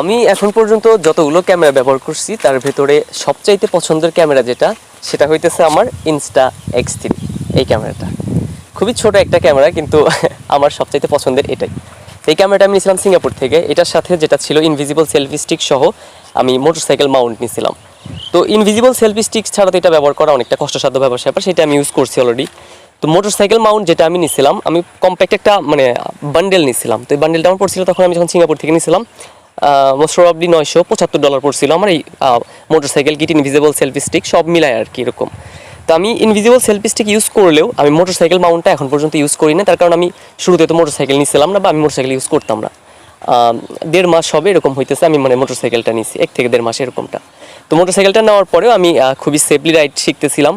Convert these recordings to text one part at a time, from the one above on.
আমি এখন পর্যন্ত যতগুলো ক্যামেরা ব্যবহার করছি, তার ভেতরে সবচাইতে পছন্দের ক্যামেরা যেটা, সেটা হইতেছে আমার ইনস্টা এক্স থ্রি এই ক্যামেরাটা। খুবই ছোট একটা ক্যামেরা, কিন্তু আমার সবচাইতে পছন্দের এটাই। এই ক্যামেরাটা আমি নিয়েছিলাম সিঙ্গাপুর থেকে। এটার সাথে যেটা ছিল ইনভিজিবল সেলফি স্টিক সহ আমি মোটরসাইকেল মাউন্ট নিয়েছিলাম। তো ইনভিজিবল সেলফি স্টিক ছাড়া তো এটা ব্যবহার করা অনেকটা কষ্টসাধ্য ব্যাপার স্যাপার, সেটা আমি ইউজ করছি অলরেডি তো মোটরসাইকেল মাউন্ট যেটা আমি নিছিলাম, আমি কম্প্যাক্ট একটা মানে বান্ডেল নিছিলাম। তো এই বান্ডেলটা আমার পড়ছিল তখন আমি যখন সিঙ্গাপুর থেকে নিছিলাম মোস্ট নয়শো পঁচাত্তর ডলার পড়ছিল আমার এই motorcycle kit invisible selfie stick সব মিলায় আর কি এরকম। তো আমি ইনভিজিবল সেলফি স্টিক ইউজ করলেও আমি মোটরসাইকেল মাউন্টটা এখন পর্যন্ত ইউজ করি না তার কারণ আমি শুরুতে তো মোটরসাইকেল নিছিলাম না বা আমি মোটরসাইকেল ইউজ করতাম না। দেড় মাস হবে এরকম হইতেছে, আমি মানে মোটরসাইকেলটা নিছি, এক থেকে দেড় মাস এরকমটা। তো মোটরসাইকেলটা নেওয়ার পরেও আমি খুবই সেফলি রাইড শিখতেছিলাম।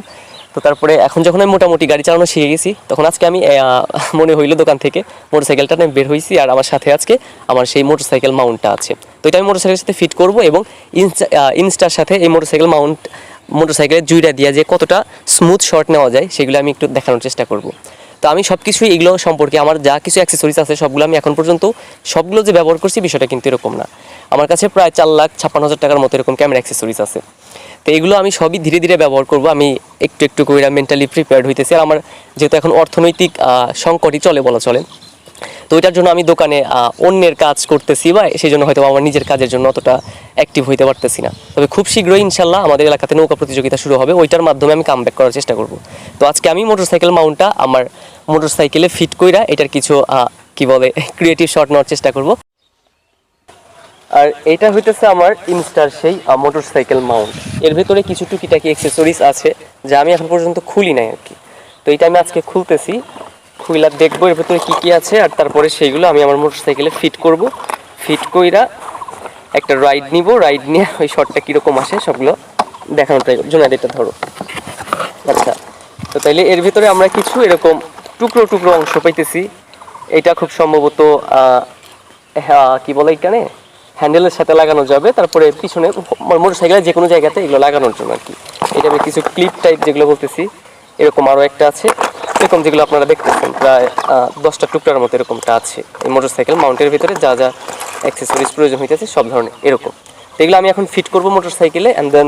তো তারপরে এখন যখন আমি মোটামুটি গাড়ি চালানো শিখে গেছি, তখন আজকে আমি মনে হইল দোকান থেকে মোটরসাইকেলটা নিয়ে বের হয়েছি আর আমার সাথে আজকে আমার সেই মোটরসাইকেল মাউন্টটা আছে। তো এটা আমি মোটরসাইকেলের সাথে ফিট করব এবং ইনস্টা ইনস্টার সাথে এই মোটরসাইকেল মাউন্ট, মোটরসাইকেলের জুইটা দিয়ে যে কতটা স্মুথ শট নেওয়া যায়, সেগুলো আমি একটু দেখানোর চেষ্টা করব। তো আমি সব কিছুই এগুলো সম্পর্কে আমার যা কিছু অ্যাক্সেসরিজ আছে সবগুলো আমি এখন পর্যন্ত সবগুলো যে ব্যবহার করছি বিষয়টা কিন্তু এরকম না। আমার কাছে প্রায় চার লাখ ছাপ্পান্ন হাজার টাকার মতো এরকম ক্যামেরা অ্যাক্সেসরিজ আছে। তো এগুলো আমি সবই ধীরে ধীরে ব্যবহার করব। আমি একটু একটু করে মেন্টালি প্রিপেয়ার্ড হইতেছি। আর আমার যেহেতু এখন অর্থনৈতিক সংকটই চলে বলা চলে। তো ওইটার জন্য আমি দোকানে অন্যের কাজ করতেছি বা সেই জন্য হয়তো আমার নিজের কাজের জন্য অতটা অ্যাক্টিভ হইতে পারতেছি না। তবে খুব শীঘ্রই ইনশাল্লাহ আমাদের এলাকাতে নৌকা প্রতিযোগিতা শুরু হবে, ওইটার মাধ্যমে আমি কাম করার চেষ্টা করব। তো আজকে আমি মোটরসাইকেল মাউন্টটা আমার মোটরসাইকেলে ফিট কইরা এটার কিছু কি বলে ক্রিয়েটিভ শট নেওয়ার চেষ্টা করব। আর এটা হইতেছে আমার ইনস্টার সেই মোটরসাইকেল মাউন্ট এর ভেতরে কিছু টুকিটাকি অ্যাক্সেসরিজ আছে, যা আমি এখন পর্যন্ত খুলি নাই আর কি তো এটা আমি আজকে খুলতেছি খুইলা দেখব, এর ভেতরে কী কী আছে, আর তারপরে সেইগুলো আমি আমার মোটরসাইকেলে ফিট করব। ফিট কইরা একটা রাইড নিব, রাইড নিয়ে ওই শটটা কীরকম আসে সবগুলো দেখানোর ট্রাই করব ধরো। আচ্ছা তো তাইলে এর ভিতরে আমরা কিছু এরকম টুকরো টুকরো অংশ পাইতেছি। এটা খুব সম্ভবত কি বলে এখানে? হ্যান্ডেলের সাথে লাগানো যাবে, তারপরে পিছনে মোটর সাইকেলের যে কোনো জায়গাতে এগুলো লাগানোর জন্য আর কি। এটা আমি কিছু ক্লিপ টাইপ যেগুলো বলতেছি, এরকম আরও একটা আছে। এরকম যেগুলো আপনারা দেখতেছেন, প্রায় দশটা টুকরার মতো এরকমটা আছে। এই মোটর সাইকেল মাউন্টের ভিতরে যা যা অ্যাক্সেসরিজ প্রয়োজন হইতেছে, সব ধরনের এরকম। এগুলো আমি এখন ফিট করব মোটর সাইকেলে অ্যান্ড দেন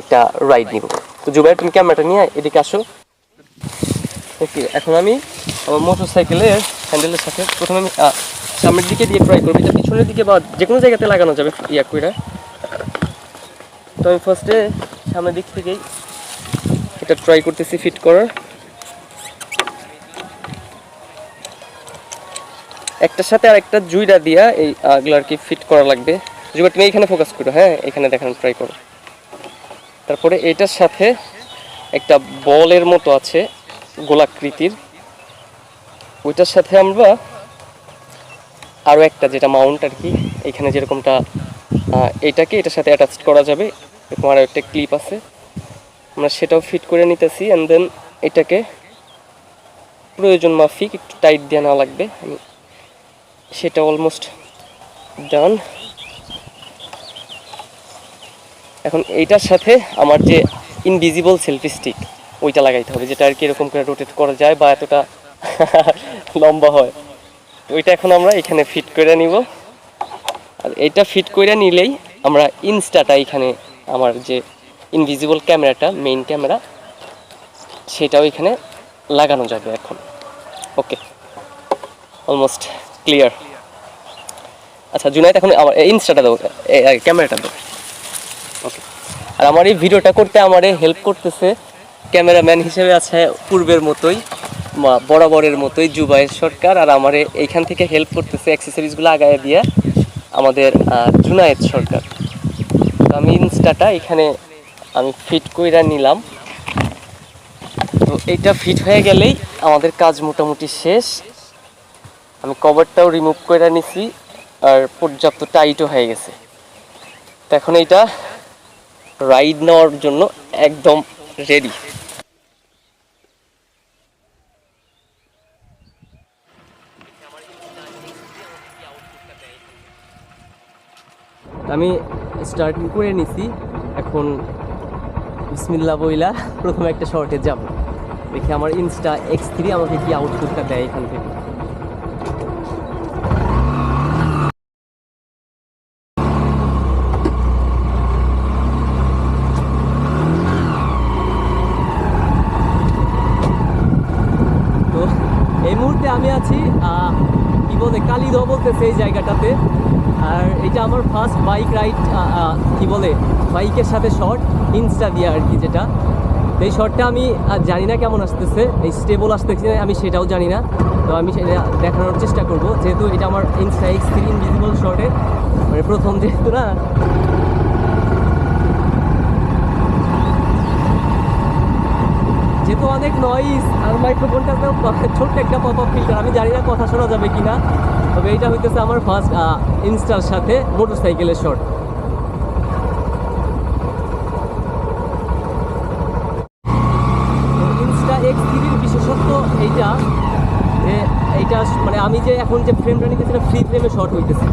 একটা রাইড নিব। তো জুবাই, তুমি ক্যামেরাটা নিয়ে এদিকে আসো। ওকে এখন আমি আমার মোটর সাইকেলের হ্যান্ডেলের সাথে প্রথমে আমি সামনের দিকে দিয়ে ট্রাই করব। পিছনের দিকে বা যে কোনো জায়গাতে লাগানো যাবে, ইয়া করে তো আমি ফার্স্টে সামনের দিক থেকেই এটা ট্রাই করতেছি ফিট করার। একটার সাথে আর একটা জুইটা দিয়া এই আগুলো আর কি ফিট করা লাগবে। জুবা তুমি এইখানে ফোকাস করো হ্যাঁ? এখানে দেখানো ট্রাই করো। তারপরে এটার সাথে একটা বলের মতো আছে গোলাকৃতির। ওইটার সাথে আমরা আরও একটা, যেটা মাউন্ট আর কি এখানে যেরকমটা এটাকে এটার সাথে অ্যাটাচ করা যাবে, এরকম আরও একটা ক্লিপ আছে। আমরা সেটাও ফিট করে নিতেছি অ্যান্ড দেন এটাকে প্রয়োজন মাফিক একটু টাইট দেওয়া না লাগবে। আমি সেটা অলমোস্ট ডান এখন এইটার সাথে আমার যে ইনভিজিবল সেলফি স্টিক ওইটা লাগাইতে হবে, যেটা আর কি এরকম করে রোটেট করা যায় বা এতটা লম্বা হয়। ওইটা এখন আমরা এখানে ফিট করে নিব। আর এটা ফিট করে নিলেই আমরা ইনস্টাটা এখানে আমার যে ইনভিজিবল ক্যামেরাটা মেইন ক্যামেরা, সেটাও এখানে লাগানো যাবে এখন। ওকে অলমোস্ট ক্লিয়ার আচ্ছা জুনাইদ, এখন আমার ইনস্টাটা দেবো ক্যামেরাটা দেবো। ওকে আর আমার এই ভিডিওটা করতে আমারে হেল্প করতেছে ক্যামেরাম্যান হিসেবে আছে পূর্বের মতোই বরাবরের মতোই জুবাইর সরকার, আর আমারে এইখান থেকে হেল্প করতেছে অ্যাক্সেসরিজগুলো আগায় দিয়ে আমাদের জুনায়েদ সরকার। তো আমি ইনস্টাটা এখানে আমি ফিট কইরা নিলাম। তো এইটা ফিট হয়ে গেলেই আমাদের কাজ মোটামুটি শেষ। আমি কভারটাও রিমুভ করে নিছি আর পর্যাপ্ত টাইটও হয়ে গেছে। তো এখন এইটা রাইড নেওয়ার জন্য একদম রেডি আমি স্টার্টিং করে নিছি, এখন বিসমিল্লা বইলা প্রথমে একটা শর্টে যাব। দেখি আমার ইনস্টা এক্স থ্রি আমাকে কি আউটপুটটা দেয় এখান থেকে তো এই মুহূর্তে আমি আছি আহ, কি দেবো বলতেছে এই জায়গাটাতে। আর এটা আমার ফার্স্ট বাইক রাইড কি বলে বাইকের সাথে শর্ট ইনস্টা দিয়ে আর কি যেটা। এই শর্টটা আমি জানি না কেমন আসতেছে, এই স্টেবল আসতেছে আমি সেটাও জানি না। তো আমি সেটা দেখানোর চেষ্টা করব, যেহেতু এটা আমার ইনস্টা এক্স থ্রি ইনভিজিবল শর্টে মানে প্রথম যেহেতু না যেহেতু অনেক নয়েজ আর মাইক্রোফোনটা তো ছোট্ট একটা পপ আপ ফিল্টার আমি জানি না কথা শোনা যাবে কিনা। তবে এইটা হইতেছে আমার ফার্স্ট ইনস্টার সাথে মোটর সাইকেলের থ্রির বিশেষত্ব এইটা এইটা মানে আমি যে এখন যে ফ্রেমটা নিতেছি সেটা ফ্রি ফ্রেমে শর্ট হইতেছে।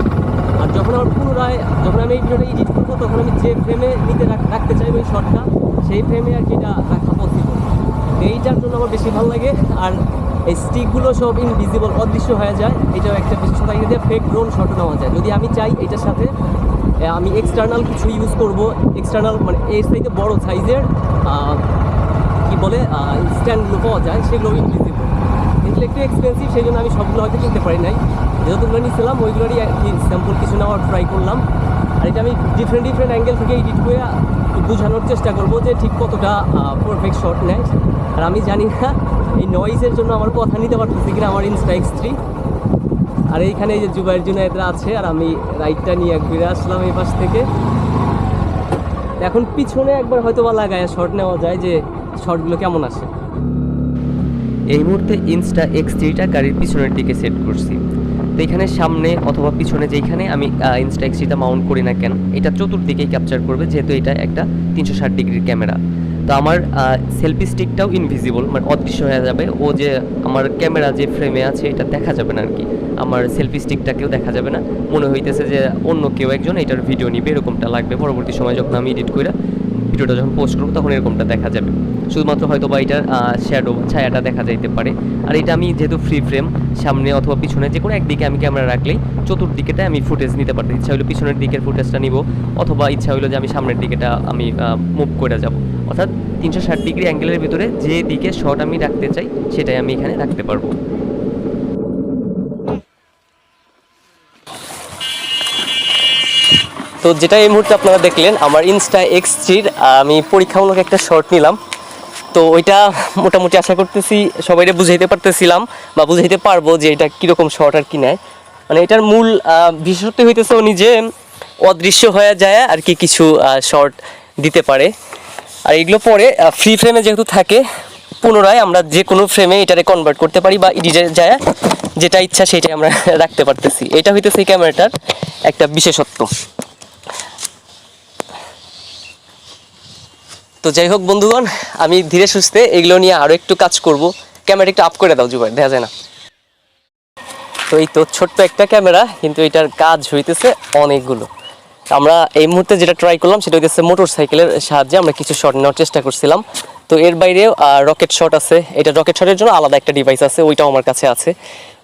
আর যখন আমার পুনরায় যখন আমি এই ভিডিওটা এডিট করব, তখন আমি যে ফ্রেমে নিতে রাখতে চাই ওই শর্টটা সেই ফ্রেমে আর কি এটা রাখা পসিবল এইটার জন্য আমার বেশি ভালো লাগে। আর এই স্টিকগুলো সব ইনভিজিবল অদৃশ্য হয়ে যায়। এটাও একটা বিশেষত। দিয়ে ফেক ড্রোন শট নেওয়া যায়। যদি আমি চাই এটার সাথে আমি এক্সটার্নাল কিছু ইউজ করব। এক্সটার্নাল মানে এর সাইডে বড় সাইজের কি বলে স্ট্যান্ডগুলো পাওয়া যায়, সেগুলো ইনভিজিবল এগুলো একটু এক্সপেন্সিভ সেই জন্য আমি সবগুলো হয়তো কিনতে পারি নাই। যতগুলো নিয়েছিলাম, ওইগুলোরই স্যাম্পল কিছু নেওয়ার ট্রাই করলাম। আর এটা আমি ডিফারেন্ট ডিফারেন্ট অ্যাঙ্গেল থেকে এডিট করে বোঝানোর চেষ্টা করব যে ঠিক কতটা পারফেক্ট শট নেয়। আর আমি জানি না, এই নয়েজের জন্য আমার কথা নিতে পারতেছি কিনা আমার ইনস্টা এক্স থ্রি আর এইখানে এই যে জুবাইর জুনায়েদরা আছে, আর আমি রাইডটা নিয়ে এক ঘুরে আসলাম এই পাশ থেকে। এখন পিছনে একবার হয়তো বা লাগায় শর্ট নেওয়া যায় যে শর্টগুলো কেমন আসে। এই মুহূর্তে ইনস্টা এক্স থ্রিটা গাড়ির পিছনের দিকে সেট করছি। এখানে সামনে অথবা পিছনে যেখানে আমি ইনস্টা এক্স মাউন্ট করি না কেন, এটা চতুর্দিকেই ক্যাপচার করবে, যেহেতু এটা একটা তিনশো ষাট ডিগ্রির ক্যামেরা তো আমার সেলফি স্টিকটাও ইনভিজিবল মানে অদৃশ্য হয়ে যাবে। ও যে আমার ক্যামেরা যে ফ্রেমে আছে, এটা দেখা যাবে না আর কি আমার সেলফি স্টিকটাকেও দেখা যাবে না। মনে হইতেছে যে অন্য কেউ একজন এটার ভিডিও নিবে, এরকমটা লাগবে। পরবর্তী সময় যখন আমি এডিট করে ভিডিওটা যখন পোস্ট করব, তখন এরকমটা দেখা যাবে। শুধুমাত্র হয়তো বা এটার শ্যাডো ছায়াটা দেখা যাইতে পারে। আর এটা আমি যেহেতু ফ্রি ফ্রেম সামনে অথবা পিছনে যে কোনো একদিকে আমি ক্যামেরা রাখলেই চতুর্দিকেটা আমি ফুটেজ নিতে পারতাম। ইচ্ছা হলো পিছনের দিকের ফুটেজটা নিব, অথবা ইচ্ছা হলো যে আমি সামনের দিকেটা আমি মুভ করে যাব। অর্থাৎ তিনশো ষাট ডিগ্রি অ্যাঙ্গেলের ভিতরে যে দিকে শট আমি রাখতে চাই, সেটাই আমি এখানে রাখতে পারব। তো যেটা এই মুহূর্তে আপনারা দেখলেন, আমার ইনস্টা এক্স থ্রির আমি পরীক্ষামূলক একটা শর্ট নিলাম। তো ওইটা মোটামুটি আশা করতেছি সবাইকে বুঝাইতে পারতেছিলাম বা বুঝাইতে পারব যে এটা কীরকম শর্ট আর কি নেয়। মানে এটার মূল বিশেষত্ব হইতেছে উনি যে অদৃশ্য হয়ে যায় আর কি কিছু শর্ট দিতে পারে। আর এগুলো পরে ফ্রি ফ্রেমে যেহেতু থাকে, পুনরায় আমরা যে কোনো ফ্রেমে এটারে কনভার্ট করতে পারি বা এডিটে যায়, যেটা ইচ্ছা সেটাই আমরা রাখতে পারতেছি। এটা হইতেছে ক্যামেরাটার একটা বিশেষত্ব। তো যাই হোক বন্ধুগণ, আমি ধীরে সুস্থে এগুলো নিয়ে আরও একটু কাজ করব। ক্যামেরা একটু আপ করে দাও জুবাই দেখা যায় না। তো এই তো ছোট্ট একটা ক্যামেরা, কিন্তু এটার কাজ হইতেছে অনেকগুলো। আমরা এই মুহূর্তে যেটা ট্রাই করলাম, সেটা হইতেছে মোটর সাইকেলের সাহায্যে আমরা কিছু শট নেওয়ার চেষ্টা করছিলাম। তো এর বাইরেও রকেট শট আছে। এটা রকেট শটের জন্য আলাদা একটা ডিভাইস আছে, ওইটাও আমার কাছে আছে।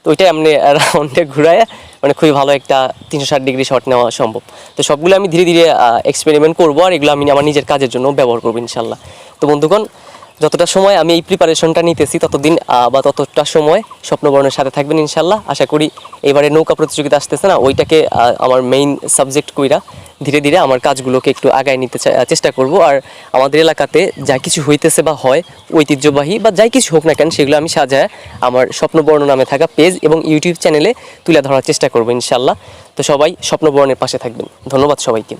ওইটাই আপনি রাউন্ডে ঘুরায় মানে খুবই ভালো একটা তিনশো ষাট ডিগ্রি শট নেওয়া সম্ভব। তো সবগুলো আমি ধীরে ধীরে এক্সপেরিমেন্ট করব আর এগুলো আমি আমার নিজের কাজের জন্য ব্যবহার করব ইনশাল্লাহ। তো বন্ধুগণ যতটা সময় আমি এই প্রিপারেশনটা নিতেছি, ততদিন বা ততটা সময় স্বপ্নবর্ণের সাথে থাকবেন ইনশাল্লাহ আশা করি এবারে নৌকা প্রতিযোগিতা আসতেছে না, ওইটাকে আমার মেইন সাবজেক্ট কইরা ধীরে ধীরে আমার কাজগুলোকে একটু আগায় নিতে চেষ্টা করব। আর আমাদের এলাকাতে যা কিছু হইতেছে বা হয়, ঐতিহ্যবাহী বা যাই কিছু হোক না কেন, সেগুলো আমি সাজায় আমার স্বপ্নবর্ণ নামে থাকা পেজ এবং ইউটিউব চ্যানেলে তুলে ধরার চেষ্টা করব ইনশাল্লাহ তো সবাই স্বপ্নবর্ণের পাশে থাকবেন। ধন্যবাদ সবাইকে।